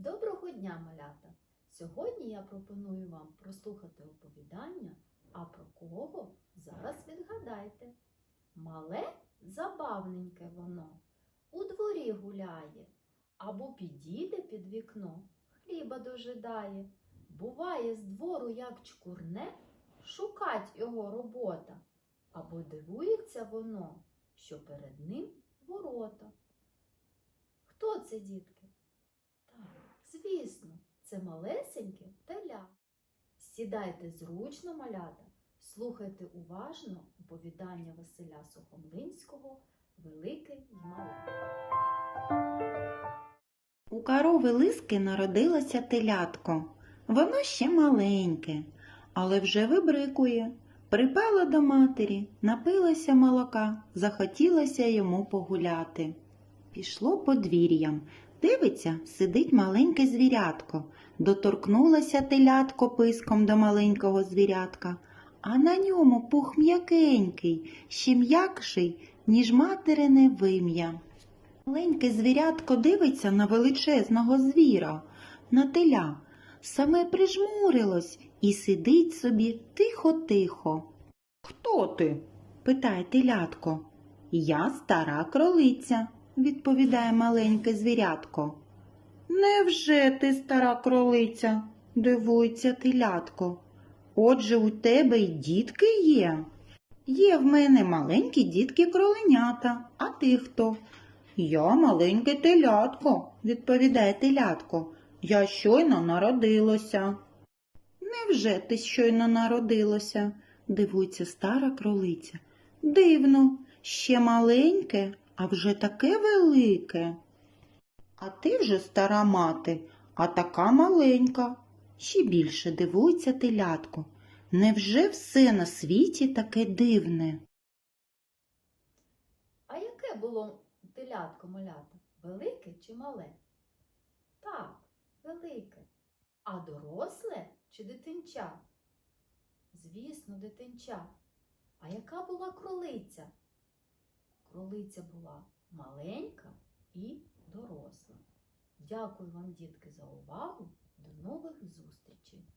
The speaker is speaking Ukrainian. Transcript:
Доброго дня, малята! Сьогодні я пропоную вам прослухати оповідання, а про кого зараз відгадайте. Мале забавненьке воно, у дворі гуляє, або підійде під вікно, хліба дожидає. Буває з двору, як чкурне, шукать його робота, або дивується воно, що перед ним ворота. Хто це, дітки? Звісно, це малесеньке теля. Сідайте зручно, малята, слухайте уважно оповідання Василя Сухомлинського Велике й мале. У корови лиски народилося телятко. Воно ще маленьке, але вже вибрикує. Припало до матері, напилося молока, захотілося йому погуляти. Пішло подвір'ям. Дивиться, сидить маленьке звірятко. Доторкнулося телятко писком до маленького звірятка, а на ньому пух м'якенький, ще м'якший, ніж материне вим'я. Маленьке звірятко дивиться на величезного звіра, на теля, саме прижмурилось і сидить собі тихо-тихо. Хто ти? питає телятко. Я стара кролиця, відповідає маленьке звірятко. Невже ти стара кролиця? дивується телятко. Отже, у тебе й дітки є. Є в мене маленькі дітки кроленята, а ти хто? Я маленьке телятко, відповідає телятко. Я щойно народилося. Невже ти щойно народилося? дивується стара кролиця. Дивно, ще маленьке, а вже таке велике. А ти вже стара мати, а така маленька. Ще більше дивується телятко. Невже все на світі таке дивне? А яке було телятко малята? Велике чи мале? Так, велике. А доросле чи дитинча? Звісно, дитинча. А яка була кролиця? Кролиця була маленька і доросла. Дякую вам, дітки, за увагу. До нових зустрічей!